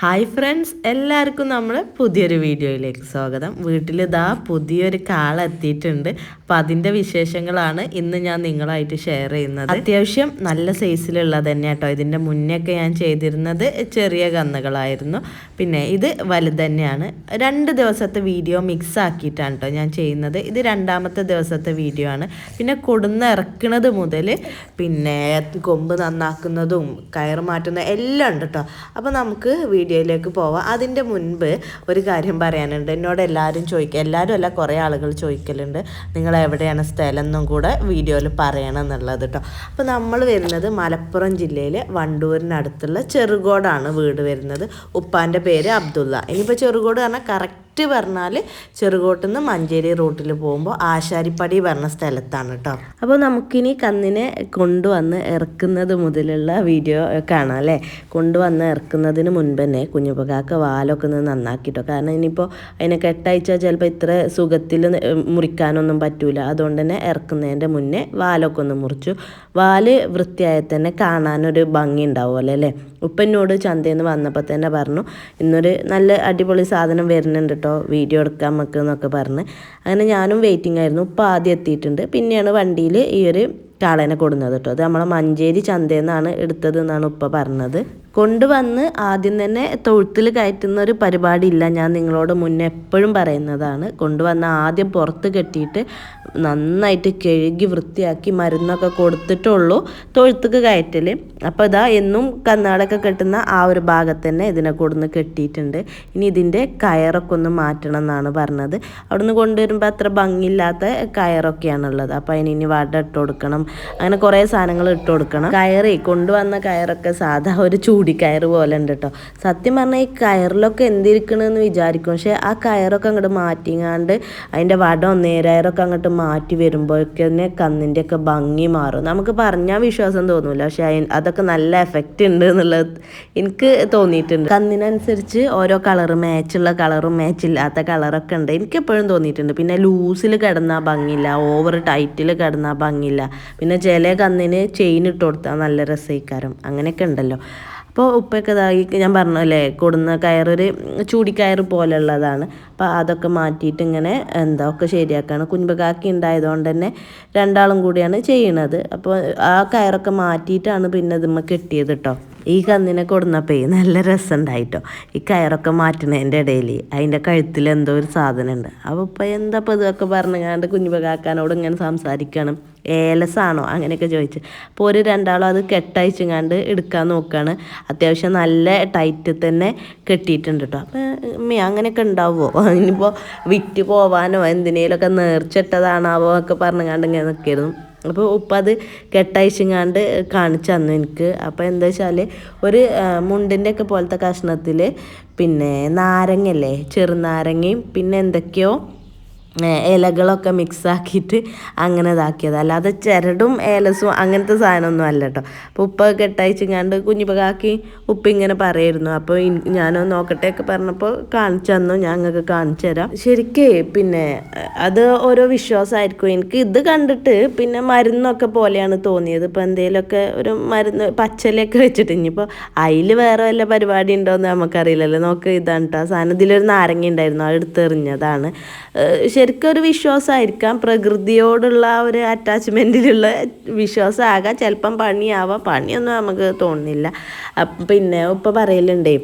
Hi friends എല്ലാവർക്കും നമ്മൾ പുതിയൊരു വീഡിയോയിലേക്ക് സ്വാഗതം. വീട്ടിൽ ഇതാ പുതിയൊരു കാള എത്തിയിട്ടുണ്ട്. അപ്പം അതിന്റെ വിശേഷങ്ങളാണ് ഇന്ന് ഞാൻ നിങ്ങളായിട്ട് ഷെയർ ചെയ്യുന്നത്. അത്യാവശ്യം നല്ല സൈസിലുള്ളത് തന്നെ കേട്ടോ ഇതിന്റെ മുന്നേയൊക്കെ ഞാൻ ചെയ്തിരുന്നത് ചെറിയ കന്നുകളായിരുന്നു. പിന്നെ ഇത് വലുത് തന്നെയാണ്. രണ്ട് ദിവസത്തെ വീഡിയോ മിക്സ് ആക്കിയിട്ടാണ് കേട്ടോ ഞാൻ ചെയ്യുന്നത്. ഇത് രണ്ടാമത്തെ ദിവസത്തെ വീഡിയോ ആണ്. പിന്നെ കൊടുന്ന് ഇറക്കുന്നത് മുതൽ പിന്നെ കൊമ്പ് നന്നാക്കുന്നതും കയർ മാറ്റുന്നതും എല്ലാം ഉണ്ട് കേട്ടോ അപ്പോൾ നമുക്ക് വീഡിയോയിലേക്ക് പോവാം. അതിന്റെ മുൻപ് ഒരു കാര്യം പറയാനുണ്ട്. എന്നോട് എല്ലാവരും ചോദിക്കുക എല്ലാവരും അല്ല കുറേ ആളുകൾ ചോദിക്കലുണ്ട്. നിങ്ങൾ എവിടെയാണ് സ്ഥലം എന്നും കൂടെ വീഡിയോയിൽ പറയണം എന്നുള്ളത് കേട്ടോ അപ്പോൾ നമ്മൾ വരുന്നത് മലപ്പുറം ജില്ലയിലെ വണ്ടൂരിനടുത്തുള്ള ചെറുകോടാണ് വീട് വരുന്നത്. ഉപ്പാന്റെ പേര് അബ്ദുള്ള. ഇനിയിപ്പോൾ ചെറുകോട് പറഞ്ഞാൽ കറക്റ്റ് കറക്റ്റ് പറഞ്ഞാൽ ചെറുകോട്ടിൽ നിന്ന് മഞ്ചേരി റൂട്ടിൽ പോകുമ്പോൾ ആശാരിപ്പടി പറഞ്ഞ സ്ഥലത്താണ് കേട്ടോ അപ്പോൾ നമുക്കിനി കന്നിനെ കൊണ്ടുവന്ന് ഇറക്കുന്നത് മുതലുള്ള വീഡിയോ കാണാം അല്ലേ? കൊണ്ടുവന്ന് ഇറക്കുന്നതിന് മുൻപ് തന്നെ കുഞ്ഞുപകാക്ക വാലൊക്കെ ഒന്ന് നന്നാക്കിട്ടോ. കാരണം ഇനിയിപ്പോൾ അതിനെ കെട്ടയച്ചാൽ ചിലപ്പോൾ ഇത്ര സുഖത്തിൽ മുറിക്കാനൊന്നും പറ്റൂല. അതുകൊണ്ട് തന്നെ ഇറക്കുന്നതിന്റെ മുന്നേ വാലൊക്കെ ഒന്ന് മുറിച്ചു. വാൽ വൃത്തിയായി തന്നെ കാണാനൊരു ഭംഗി ഉണ്ടാവുമല്ലോ അല്ലേ? ഉപ്പനോട് ചന്തയിൽ നിന്ന് വന്നപ്പോൾ തന്നെ പറഞ്ഞു ഇന്നൊരു നല്ല അടിപൊളി സാധനം വരുന്നുണ്ട് കേട്ടോ വീഡിയോ എടുക്കാൻ നമുക്ക് എന്നൊക്കെ പറഞ്ഞ്. അങ്ങനെ ഞാനും വെയിറ്റിംഗ് ആയിരുന്നു. ഉപ്പ ആദ്യം എത്തിയിട്ടുണ്ട്. പിന്നെയാണ് വണ്ടിയിൽ ഈ ഒരു കാളേനെ കൊടുന്നത് കേട്ടോ. അത് നമ്മളെ മഞ്ചേരി ചന്തയിൽ എടുത്തത് എന്നാണ് ഉപ്പ പറഞ്ഞത്. കൊണ്ടുവന്ന് ആദ്യം തന്നെ തൊഴുത്തിൽ കയറ്റുന്ന ഒരു പരിപാടി ഇല്ല ഞാൻ നിങ്ങളോട് മുന്നേ എപ്പോഴും പറയുന്നതാണ്. കൊണ്ടുവന്ന് ആദ്യം പുറത്ത് കെട്ടിയിട്ട് നന്നായിട്ട് കഴുകി വൃത്തിയാക്കി മരുന്നൊക്കെ കൊടുത്തിട്ടുള്ളൂ തൊഴുത്തുക്ക് കയറ്റൽ അപ്പോൾ ഇതാ എന്നും കന്നാടൊക്കെ കെട്ടുന്ന ആ ഒരു ഭാഗത്ത് തന്നെ ഇതിനെ കൊടുന്ന് കെട്ടിയിട്ടുണ്ട്. ഇനി ഇതിന്റെ കയറൊക്കെ ഒന്ന് മാറ്റണം എന്നാണ് പറഞ്ഞത്. അവിടുന്ന് കൊണ്ടുവരുമ്പോൾ അത്ര ഭംഗിയില്ലാത്ത കയറൊക്കെയാണുള്ളത്. അപ്പോൾ അതിന് ഇനി വട ഇട്ട് കൊടുക്കണം അങ്ങനെ കുറേ സാധനങ്ങൾ ഇട്ട് കൊടുക്കണം. കയറി കൊണ്ടുവന്ന കയറൊക്കെ സാധാ ഒരു ചൂടി ചൂടിക്കയർ പോലെ ഉണ്ട് കേട്ടോ സത്യം പറഞ്ഞാൽ ഈ കയറിലൊക്കെ എന്തിരിക്കണമെന്ന് വിചാരിക്കും. പക്ഷേ ആ കയറൊക്കെ അങ്ങോട്ട് മാറ്റിങ്ങാണ്ട് അതിന്റെ വടം നേരയറൊക്കെ അങ്ങോട്ട് മാറ്റി വരുമ്പോഴേക്കന്നെ കന്നിന്റെ ഒക്കെ ഭംഗി മാറും. നമുക്ക് പറഞ്ഞാൽ വിശ്വാസം തോന്നില്ല പക്ഷെ അതൊക്കെ നല്ല എഫക്റ്റ് ഉണ്ട് എന്നുള്ളത് എനിക്ക് തോന്നിയിട്ടുണ്ട്. കന്നിനനുസരിച്ച് ഓരോ കളറ് മാച്ചുള്ള കളറും മാച്ച് ഇല്ലാത്ത കളറൊക്കെ ഉണ്ട്. എനിക്ക് എപ്പോഴും തോന്നിയിട്ടുണ്ട്. പിന്നെ ലൂസിൽ കിടന്നാൽ ഭംഗിയില്ല. ഓവർ ടൈറ്റിൽ കിടന്നാൽ ഭംഗിയില്ല. പിന്നെ ജല കന്നിന് ചെയിൻ ഇട്ട് കൊടുത്താൽ നല്ല രസയിക്കാരം അങ്ങനെയൊക്കെ ഉണ്ടല്ലോ. അപ്പോൾ ഉപ്പൊക്കെ ഇതായി ഞാൻ പറഞ്ഞല്ലേ കൊടുന്ന കയറൊരു ചൂടിക്കയർ പോലെയുള്ളതാണ്. അപ്പോൾ അതൊക്കെ മാറ്റിയിട്ട് ഇങ്ങനെ എന്താ ഒക്കെ ശരിയാക്കുകയാണ് കുഞ്ഞുകാക്കി ഉണ്ടായതുകൊണ്ട് തന്നെ രണ്ടാളും കൂടിയാണ് ചെയ്യണത്. അപ്പോൾ ആ കയറൊക്കെ മാറ്റിയിട്ടാണ് പിന്നെ ഇതുമ്മ കെട്ടിയത് കേട്ടോ ഈ കന്നിനെ കൊടുന്നപ്പേ നല്ല രസമുണ്ടായിട്ടോ ഈ കയറൊക്കെ മാറ്റണതിന്റെ ഇടയിൽ അതിന്റെ കഴുത്തിൽ എന്തോ ഒരു സാധനം ഉണ്ട് അപ്പോൾ ഇപ്പം എന്താ ഇപ്പോൾ ഇതൊക്കെ പറഞ്ഞുകൊണ്ട് കുഞ്ഞുപകാക്കാനോട് ഇങ്ങനെ സംസാരിക്കണം. ഏലസാണോ അങ്ങനെയൊക്കെ ചോദിച്ചു. അപ്പോൾ ഒരു രണ്ടാളും അത് കെട്ടയച്ചുങ്ങാണ്ട് എടുക്കാൻ നോക്കുകയാണ് അത്യാവശ്യം നല്ല ടൈറ്റ് തന്നെ കെട്ടിയിട്ടുണ്ട് കേട്ടോ അപ്പോൾ മീ അങ്ങനെയൊക്കെ ഉണ്ടാവുമോ ഇനിയിപ്പോൾ വിറ്റ് പോവാനോ? എന്തിനേലൊക്കെ നേർച്ചിട്ടതാണാവോ ഒക്കെ പറഞ്ഞുകൊണ്ട് ഇങ്ങനെ നിൽക്കായിരുന്നു അപ്പോൾ ഉപ്പ അത് കെട്ടയച്ചിങ്ങാണ്ട് കാണിച്ചു തന്നു എനിക്ക്. അപ്പോൾ എന്താ വെച്ചാൽ ഒരു മുണ്ടിന്റെ ഒക്കെ പോലത്തെ കഷ്ണത്തിൽ പിന്നെ നാരങ്ങല്ലേ ചെറുനാരങ്ങയും പിന്നെ എന്തൊക്കെയോ ഇലകളൊക്കെ മിക്സാക്കിയിട്ട് അങ്ങനെ ഇതാക്കിയത്. അല്ലാതെ ചിരടും ഏലസും അങ്ങനത്തെ സാധനമൊന്നും അല്ല കേട്ടോ അപ്പോൾ ഉപ്പ കെട്ടയച്ചിങ്ങാണ്ട് കുഞ്ഞിപ്പകാക്കി ഉപ്പ് ഇങ്ങനെ പറയായിരുന്നു അപ്പോൾ ഞാനൊന്ന് നോക്കട്ടെ ഒക്കെ പറഞ്ഞപ്പോൾ കാണിച്ചു തന്നു. ഞങ്ങൾക്ക് കാണിച്ചു തരാം. ശരിക്കേ പിന്നെ അത് ഓരോ വിശ്വാസമായിരിക്കും എനിക്ക് ഇത് കണ്ടിട്ട് പിന്നെ മരുന്നൊക്കെ പോലെയാണ് തോന്നിയത്. ഇപ്പോൾ എന്തെങ്കിലുമൊക്കെ ഒരു മരുന്ന് പച്ചലൊക്കെ വെച്ചിട്ട് ഇനിയിപ്പോൾ അതിൽ വേറെ വല്ല പരിപാടി ഉണ്ടോയെന്ന് നമുക്കറിയില്ലല്ലോ. നോക്ക് ഇതാണ് കേട്ടോ സാധനം ഇതിലൊരു നാരങ്ങ ഉണ്ടായിരുന്നു. അത് എടുത്തെറിഞ്ഞതാണ്. ശരിക്കും ഒരു വിശ്വാസമായിരിക്കാം. പ്രകൃതിയോടുള്ള ഒരു അറ്റാച്ച്മെന്റിലുള്ള വിശ്വാസമാകാം. ചിലപ്പം പണിയാവാം. പണിയൊന്നും നമുക്ക് തോന്നുന്നില്ല. പിന്നെ ഇപ്പം പറയലുണ്ടേ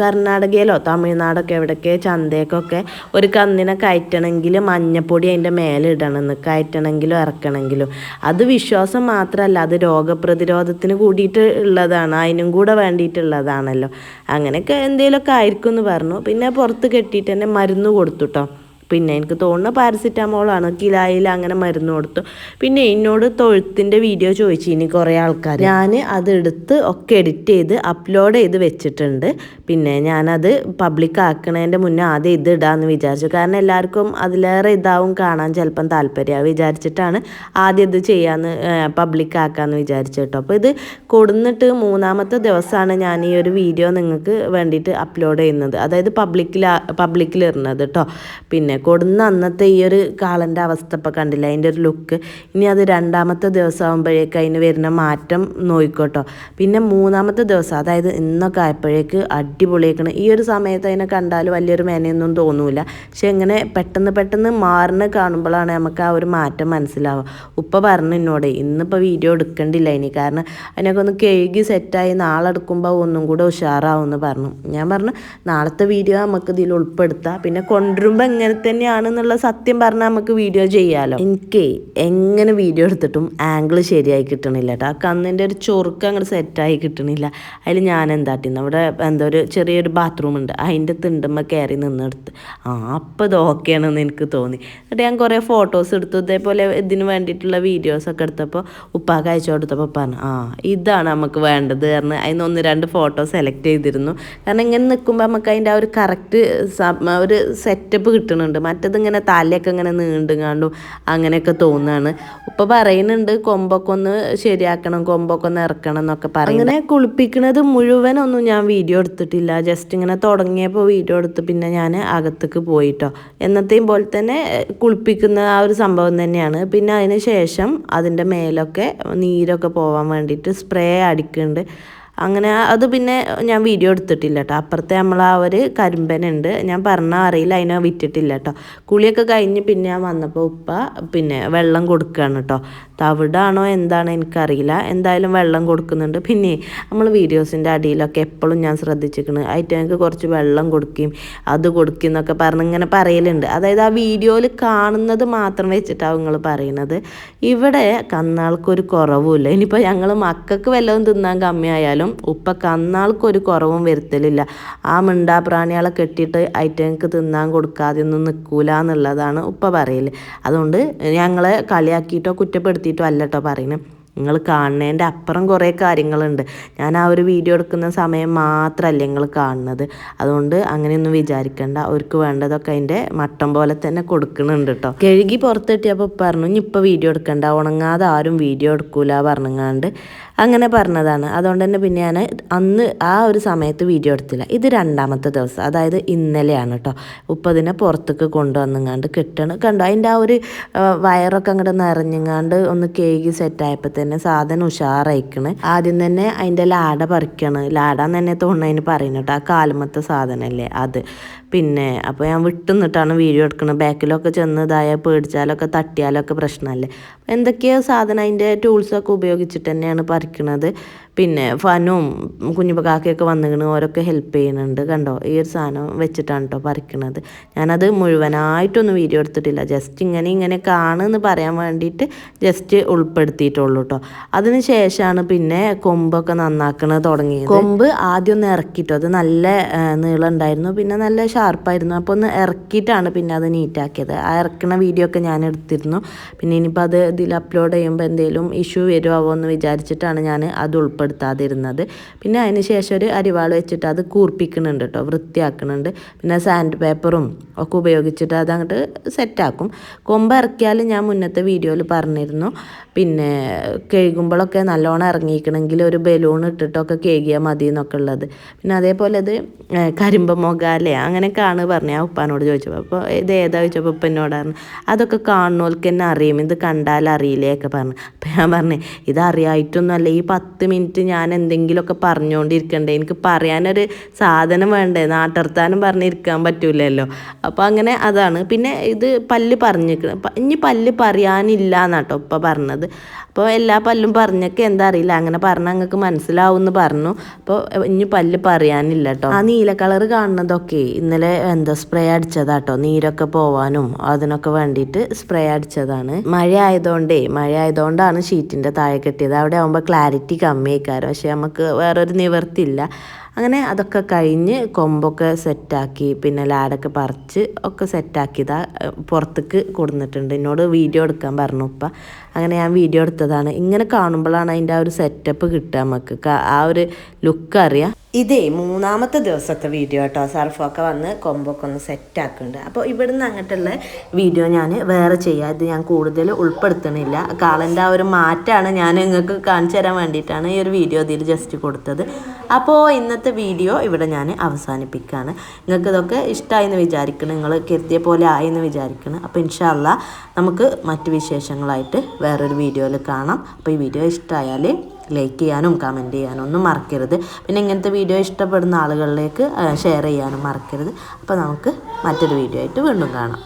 കർണാടകയിലോ തമിഴ്നാടൊക്കെ എവിടെയൊക്കെ ചന്തയൊക്കെ ഒരു കന്നിനെ കയറ്റണമെങ്കിൽ മഞ്ഞപ്പൊടി അതിന്റെ മേലെ ഇടണമെന്ന് കയറ്റണമെങ്കിലും ഇറക്കണമെങ്കിലും. അത് വിശ്വാസം മാത്രമല്ല അത് രോഗപ്രതിരോധത്തിന് കൂടിയിട്ട് ഉള്ളതാണ്. അതിനും കൂടെ വേണ്ടിയിട്ടുള്ളതാണല്ലോ. അങ്ങനെയൊക്കെ എന്തെങ്കിലുമൊക്കെ ആയിരിക്കും എന്ന് പറഞ്ഞു. പിന്നെ പുറത്ത് കെട്ടിയിട്ട് തന്നെ മരുന്ന് കൊടുത്തു കേട്ടോ പിന്നെ എനിക്ക് തോന്നുന്ന പാരസിറ്റമോളാണ് കിലായിൽ അങ്ങനെ മരുന്ന് കൊടുത്തു. പിന്നെ എന്നോട് തൊഴുത്തിന്റെ വീഡിയോ ചോദിച്ചു. ഇനി കുറേ ആൾക്കാർ ഞാൻ അതെടുത്ത് ഒക്കെ എഡിറ്റ് ചെയ്ത് അപ്ലോഡ് ചെയ്ത് വെച്ചിട്ടുണ്ട്. പിന്നെ ഞാനത് പബ്ലിക് ആക്കണതിന്റെ മുന്നേ ആദ്യം ഇത് ഇടാമെന്ന് വിചാരിച്ചു. കാരണം എല്ലാവർക്കും അതിലേറെ ഇതാവും കാണാൻ ചിലപ്പം താല്പര്യം. വിചാരിച്ചിട്ടാണ് ആദ്യം ഇത് ചെയ്യാമെന്ന് പബ്ലിക് ആക്കാമെന്ന് വിചാരിച്ചു കേട്ടോ. അപ്പോൾ ഇത് കൊടുന്നിട്ട് മൂന്നാമത്തെ ദിവസമാണ് ഞാൻ ഈ ഒരു വീഡിയോ നിങ്ങൾക്ക് വേണ്ടിയിട്ട് അപ്ലോഡ് ചെയ്യുന്നത്. അതായത് പബ്ലിക്കിൽ പബ്ലിക്കിൽ ഇടുന്നത് കേട്ടോ. പിന്നെ കൊടുന്ന അന്നത്തെ ഈ ഒരു കാളന്റെ അവസ്ഥ ഇപ്പം കണ്ടില്ല? അതിന്റെ ഒരു ലുക്ക് ഇനി അത് രണ്ടാമത്തെ ദിവസം ആകുമ്പോഴേക്ക് അതിന് വരുന്ന മാറ്റം നോയിക്കോട്ടോ. പിന്നെ മൂന്നാമത്തെ ദിവസം അതായത് ഇന്നൊക്കെ ആയപ്പോഴേക്ക് അടിപൊളിയാക്കണം ഈ ഒരു സമയത്ത് അതിനെ കണ്ടാൽ വലിയൊരു മേനയൊന്നും തോന്നൂല. പക്ഷെ ഇങ്ങനെ പെട്ടെന്ന് പെട്ടെന്ന് മാറിന് കാണുമ്പോഴാണ് നമുക്ക് ആ ഒരു മാറ്റം മനസ്സിലാവുക. ഉപ്പ പറഞ്ഞു എന്നോട് ഇന്നിപ്പോൾ വീഡിയോ എടുക്കണ്ടില്ല ഇനി. കാരണം അതിനൊക്കെ ഒന്ന് കഴുകി സെറ്റായി നാളെ എടുക്കുമ്പോൾ ഒന്നും കൂടെ ഉഷാറാവും എന്ന് പറഞ്ഞു. ഞാൻ പറഞ്ഞു നാളത്തെ വീഡിയോ നമുക്ക് ഇതിൽ ഉൾപ്പെടുത്താം. പിന്നെ കൊണ്ടുവരുമ്പോൾ എങ്ങനെ തന്നെയാണെന്നുള്ള സത്യം പറഞ്ഞാൽ നമുക്ക് വീഡിയോ ചെയ്യാമല്ലോ എനിക്ക് എങ്ങനെ വീഡിയോ എടുത്തിട്ടും ആംഗിൾ ശരിയായി കിട്ടണില്ല കേട്ടോ ആ കന്നിന്റെ ഒരു ചൊറുക്ക് അങ്ങോട്ട് സെറ്റായി കിട്ടണില്ല. അതിൽ ഞാൻ എന്താട്ടിന്ന് അവിടെ എന്താ ഒരു ചെറിയൊരു ബാത്റൂം ഉണ്ട്. അതിന്റെ തിണ്ടുമ്പോൾ കയറി നിന്നെടുത്ത്. ആ അപ്പം ഇത് ഓക്കെയാണെന്ന് എനിക്ക് തോന്നി. എന്നിട്ട് ഞാൻ കുറേ ഫോട്ടോസ് എടുത്തു. ഇതേപോലെ ഇതിന് വേണ്ടിയിട്ടുള്ള വീഡിയോസൊക്കെ എടുത്തപ്പോൾ ഉപ്പാക്ക് അയച്ചു കൊടുത്തപ്പോൾ പറഞ്ഞു ആ ഇതാണ് നമുക്ക് വേണ്ടത് കാരണം അതിന് ഒന്ന് രണ്ട് ഫോട്ടോ സെലക്ട് ചെയ്തിരുന്നു. കാരണം ഇങ്ങനെ നിൽക്കുമ്പോൾ നമുക്ക് അതിന്റെ ആ ഒരു കറക്റ്റ് ഒരു സെറ്റപ്പ് കിട്ടുന്നുണ്ട് മറ്റത് ഇങ്ങനെ തലയൊക്കെ ഇങ്ങനെ നീണ്ടുങ്ങാണ്ടും അങ്ങനെയൊക്കെ തോന്നുകയാണ്. ഇപ്പം പറയുന്നുണ്ട് കൊമ്പൊക്കെ ഒന്ന് ശരിയാക്കണം കൊമ്പൊക്കെ ഒന്ന് ഇറക്കണം എന്നൊക്കെ പറയും അങ്ങനെ കുളിപ്പിക്കുന്നത് മുഴുവനൊന്നും ഞാൻ വീഡിയോ എടുത്തിട്ടില്ല. ജസ്റ്റ് ഇങ്ങനെ തുടങ്ങിയപ്പോൾ വീഡിയോ എടുത്ത് പിന്നെ ഞാൻ അകത്തേക്ക് പോയിട്ടോ. എന്നത്തെയും പോലെ തന്നെ കുളിപ്പിക്കുന്ന ആ ഒരു സംഭവം തന്നെയാണ്. പിന്നെ അതിന് ശേഷം അതിന്റെ മേലൊക്കെ നീരൊക്കെ പോകാൻ വേണ്ടിയിട്ട് സ്പ്രേ അടിക്കുന്നുണ്ട്. അങ്ങനെ അത് പിന്നെ ഞാൻ വീഡിയോ എടുത്തിട്ടില്ല കേട്ടോ അപ്പുറത്തെ നമ്മൾ ആ ഒരു കരിമ്പനുണ്ട്. ഞാൻ പറഞ്ഞാൽ അറിയില്ല അതിനെ വിറ്റിട്ടില്ല കേട്ടോ കുളിയൊക്കെ കഴിഞ്ഞ് പിന്നെ ഞാൻ വന്നപ്പോൾ ഉപ്പ പിന്നെ വെള്ളം കൊടുക്കുകയാണ് കേട്ടോ തവിടാണോ എന്താണ് എനിക്കറിയില്ല. എന്തായാലും വെള്ളം കൊടുക്കുന്നുണ്ട്. പിന്നെ നമ്മൾ വീഡിയോസിന്റെ അടിയിലൊക്കെ എപ്പോഴും ഞാൻ ശ്രദ്ധിച്ചിരിക്കുന്നത് ഐറ്റങ്ങൾക്ക് കുറച്ച് വെള്ളം കൊടുക്കുകയും അത് കൊടുക്കുകയും എന്നൊക്കെ പറഞ്ഞ് ഇങ്ങനെ പറയലുണ്ട്. അതായത് ആ വീഡിയോയിൽ കാണുന്നത് മാത്രം വെച്ചിട്ടാണ് നിങ്ങൾ പറയുന്നത് ഇവിടെ കന്നാൾക്കൊരു കുറവുമില്ല ഇനിയിപ്പോൾ ഞങ്ങൾ മക്കൾക്ക് വല്ലതും തിന്നാൻ കമ്മിയായാലും ഉപ്പ കന്നാൾക്കൊരു കുറവും വരുത്തലില്ല. ആ മിണ്ടാ പ്രാണികളെ കെട്ടിയിട്ട് ഐറ്റങ്ങൾക്ക് തിന്നാൻ കൊടുക്കാതെ ഒന്നും നിൽക്കൂല എന്നുള്ളതാണ് ഉപ്പ പറയൽ അതുകൊണ്ട് ഞങ്ങളെ കളിയാക്കിയിട്ടോ കുറ്റപ്പെടുത്തിയിട്ടോ അല്ല കേട്ടോ പറയുന്നത് നിങ്ങൾ കാണുന്നതിന്റെ അപ്പുറം കുറേ കാര്യങ്ങളുണ്ട്. ഞാൻ ആ ഒരു വീഡിയോ എടുക്കുന്ന സമയം മാത്രമല്ല നിങ്ങൾ കാണുന്നത്. അതുകൊണ്ട് അങ്ങനെയൊന്നും വിചാരിക്കണ്ട. അവർക്ക് വേണ്ടതൊക്കെ അതിന്റെ മട്ടം പോലെ തന്നെ കൊടുക്കുന്നുണ്ട് കേട്ടോ കഴുകി പുറത്തിട്ടിയപ്പോൾ പറഞ്ഞു ഇനി ഇപ്പോൾ വീഡിയോ എടുക്കണ്ട. ഉണങ്ങാതെ ആരും വീഡിയോ എടുക്കൂല പറഞ്ഞങ്ങാണ്ട്. അങ്ങനെ പറഞ്ഞതാണ്. അതുകൊണ്ട് തന്നെ പിന്നെ ഞാൻ അന്ന് ആ ഒരു സമയത്ത് വീഡിയോ എടുത്തില്ല. ഇത് രണ്ടാമത്തെ ദിവസം. അതായത് ഇന്നലെയാണ് കേട്ടോ ഉപ്പതിനെ പുറത്തേക്ക് കൊണ്ടുവന്നങ്ങാണ്ട് കിട്ടണം. കണ്ടോ? അതിന്റെ ആ ഒരു വയറൊക്കെ അങ്ങോട്ട് നിറഞ്ഞങ്ങാണ്ട് ഒന്ന് കേക്ക് സെറ്റായപ്പോൾ തന്നെ സാധനം ഉഷാറായിക്കണ്. ആദ്യം തന്നെ അതിന്റെ ലാട പറിക്കണം. ലാടാന്ന് തന്നെ തോന്നുന്നതിന് പറയുന്നു കേട്ടോ ആ കാലുമത്തെ സാധനമല്ലേ അത്. പിന്നെ അപ്പോൾ ഞാൻ വിട്ടുനിന്നിട്ടാണ് വീഡിയോ എടുക്കുന്നത് ബാക്കിലൊക്കെ ചെന്ന് ഇതായാൽ പേടിച്ചാലൊക്കെ തട്ടിയാലൊക്കെ പ്രശ്നമല്ലേ എന്തൊക്കെയോ സാധനം അതിന്റെ ടൂൾസൊക്കെ ഉപയോഗിച്ചിട്ട് തന്നെയാണ് പറിക്കണത്. പിന്നെ ഫനും കുഞ്ഞുപകാക്കയൊക്കെ വന്നിങ്ങനെ ഓരൊക്കെ ഹെൽപ്പ് ചെയ്യുന്നുണ്ട് കണ്ടോ? ഈ ഒരു സാധനം വെച്ചിട്ടാണ് കേട്ടോ പറിക്കണത്. ഞാനത് മുഴുവനായിട്ടൊന്നും വീഡിയോ എടുത്തിട്ടില്ല. ജസ്റ്റ് ഇങ്ങനെ ഇങ്ങനെ കാണുമെന്ന് പറയാൻ വേണ്ടിയിട്ട് ജസ്റ്റ് ഉൾപ്പെടുത്തിയിട്ടുള്ളൂ കേട്ടോ അതിന് ശേഷമാണ് പിന്നെ കൊമ്പൊക്കെ നന്നാക്കണത് തുടങ്ങിയത്. കൊമ്പ് ആദ്യം ഒന്ന് ഇറക്കിയിട്ടോ അത് നല്ല നീളം ഉണ്ടായിരുന്നു പിന്നെ നല്ല ഷാർപ്പായിരുന്നു അപ്പോൾ ഒന്ന് ഇറക്കിയിട്ടാണ് പിന്നെ അത് നീറ്റാക്കിയത് ആ ഇറക്കണ വീഡിയോ ഒക്കെ ഞാൻ എടുത്തിരുന്നു. പിന്നെ ഇനിയിപ്പോൾ അത് ഇതിൽ അപ്ലോഡ് ചെയ്യുമ്പോൾ എന്തെങ്കിലും ഇഷ്യൂ വരുമോ എന്ന് വിചാരിച്ചിട്ടാണ് ഞാൻ അത് ഉൾപ്പെടുത്താതിരുന്നത് പിന്നെ അതിന് ശേഷം ഒരു അരിവാൾ വെച്ചിട്ട് അത് കൂർപ്പിക്കുന്നുണ്ട് കേട്ടോ വൃത്തിയാക്കുന്നുണ്ട് പിന്നെ സാൻഡ് പേപ്പറും ഒക്കെ ഉപയോഗിച്ചിട്ട് അത് അങ്ങോട്ട് സെറ്റാക്കും കൊമ്പ് ഇറക്കിയാൽ ഞാൻ മുന്നത്തെ വീഡിയോയിൽ പറഞ്ഞിരുന്നു. പിന്നെ കഴുകുമ്പോഴൊക്കെ നല്ലോണം ഇറങ്ങിയിരിക്കണമെങ്കിൽ ഒരു ബലൂൺ ഇട്ടിട്ടൊക്കെ കേകിയാൽ മതി എന്നൊക്കെ ഉള്ളത്. പിന്നെ അതേപോലെ അത് കരിമ്പ മുഖാലേ അങ്ങനെയൊക്കെയാണ് പറഞ്ഞു ആ ഉപ്പാനോട് ചോദിച്ചപ്പോൾ അപ്പോൾ ഇത് ഏതാ ചോദിച്ചപ്പോൾ ഉപ്പനോടാണ് അതൊക്കെ കാണുന്നവർക്ക് തന്നെ അറിയും ഇത് കണ്ടാൽ അറിയില്ലേ ഒക്കെ പറഞ്ഞു. അപ്പോൾ ഞാൻ പറഞ്ഞു ഇത് അറിയായിട്ടൊന്നുമല്ല ഈ പത്ത് മിനിറ്റ് ഞാൻ എന്തെങ്കിലുമൊക്കെ പറഞ്ഞുകൊണ്ടിരിക്കണ്ടേ? എനിക്ക് പറയാനൊരു സാധനം വേണ്ടേ? നാട്ടർത്താനും പറഞ്ഞിരിക്കാൻ പറ്റൂലല്ലോ. അപ്പോൾ അങ്ങനെ അതാണ്. പിന്നെ ഇത് പല്ല് പറഞ്ഞിരിക്കണം ഇനി പല്ല് പറയാനില്ല എന്നാട്ടോ ഇപ്പം പറഞ്ഞത്. അപ്പോൾ എല്ലാ പല്ലും പറഞ്ഞൊക്കെ എന്താ അറിയില്ല. അങ്ങനെ പറഞ്ഞാൽ നിങ്ങൾക്ക് മനസ്സിലാവും എന്ന് പറഞ്ഞു. അപ്പോൾ ഇനി പല്ല് പറയാനില്ല കേട്ടോ ആ നീല കളർ കാണുന്നതൊക്കെ ഇന്നലെ എന്താ സ്പ്രേ അടിച്ചതാട്ടോ. നീരൊക്കെ പോവാനും അതിനൊക്കെ വേണ്ടിയിട്ട് സ്പ്രേ അടിച്ചതാണ്. മഴ ആയതുകൊണ്ടേ മഴ ആയതുകൊണ്ടാണ് ഷീറ്റിന്റെ താഴെ കെട്ടിയത്. അവിടെ ആകുമ്പോൾ ക്ലാരിറ്റി കമ്മിയായിക്കാരം പക്ഷേ നമുക്ക് വേറൊരു നിവർത്തിയില്ല അങ്ങനെ അതൊക്കെ കഴിഞ്ഞ് കൊമ്പൊക്കെ സെറ്റാക്കി പിന്നെ ലാഡൊക്കെ പറിച്ച് ഒക്കെ സെറ്റാക്കിയതാ പുറത്തേക്ക് കൊടുന്നിട്ടുണ്ട്. എന്നോട് വീഡിയോ എടുക്കാൻ പറഞ്ഞു ഉപ്പ. അങ്ങനെ ഞാൻ വീഡിയോ എടുത്തതാണ്. ഇങ്ങനെ കാണുമ്പോഴാണ് അതിന്റെ ആ ഒരു സെറ്റപ്പ് കിട്ടുക നമുക്ക്. ആ ഒരു ലുക്ക് അറിയാം. ഇതേ മൂന്നാമത്തെ ദിവസത്തെ വീഡിയോ കേട്ടോ സർഫൊക്കെ വന്ന് കൊമ്പൊക്കെ ഒന്ന് സെറ്റ് ആക്കുന്നുണ്ട് അപ്പോൾ ഇവിടുന്ന് അങ്ങോട്ടുള്ള വീഡിയോ ഞാൻ വേറെ ചെയ്യാം. ഇത് ഞാൻ കൂടുതൽ ഉൾപ്പെടുത്തണില്ല കാളന്റെ ആ ഒരു മാറ്റമാണ് ഞാൻ നിങ്ങൾക്ക് കാണിച്ചു തരാൻ വേണ്ടിയിട്ടാണ് ഈ ഒരു വീഡിയോ ഇതിൽ ജസ്റ്റ് കൊടുത്തത്. അപ്പോൾ ഇന്നത്തെ വീഡിയോ ഇവിടെ ഞാൻ അവസാനിപ്പിക്കുകയാണ്. നിങ്ങൾക്ക് ഇതൊക്കെ ഇഷ്ടമായി എന്ന് വിചാരിക്കണം. നിങ്ങൾ കരുതിയ പോലെ ആയി എന്ന് വിചാരിക്കണം. അപ്പോൾ ഇൻഷാല്ല നമുക്ക് മറ്റ് വിശേഷങ്ങളായിട്ട് വേറൊരു വീഡിയോയിൽ കാണാം. അപ്പോൾ ഈ വീഡിയോ ഇഷ്ടമായാൽ ലൈക്ക് ചെയ്യാനും കമന്റ് ചെയ്യാനും ഒന്നും മറക്കരുത്. പിന്നെ ഇങ്ങനത്തെ വീഡിയോ ഇഷ്ടപ്പെടുന്ന ആളുകളിലേക്ക് ഷെയർ ചെയ്യാനും മറക്കരുത്. അപ്പോൾ നമുക്ക് മറ്റൊരു വീഡിയോ ആയിട്ട് വീണ്ടും കാണാം.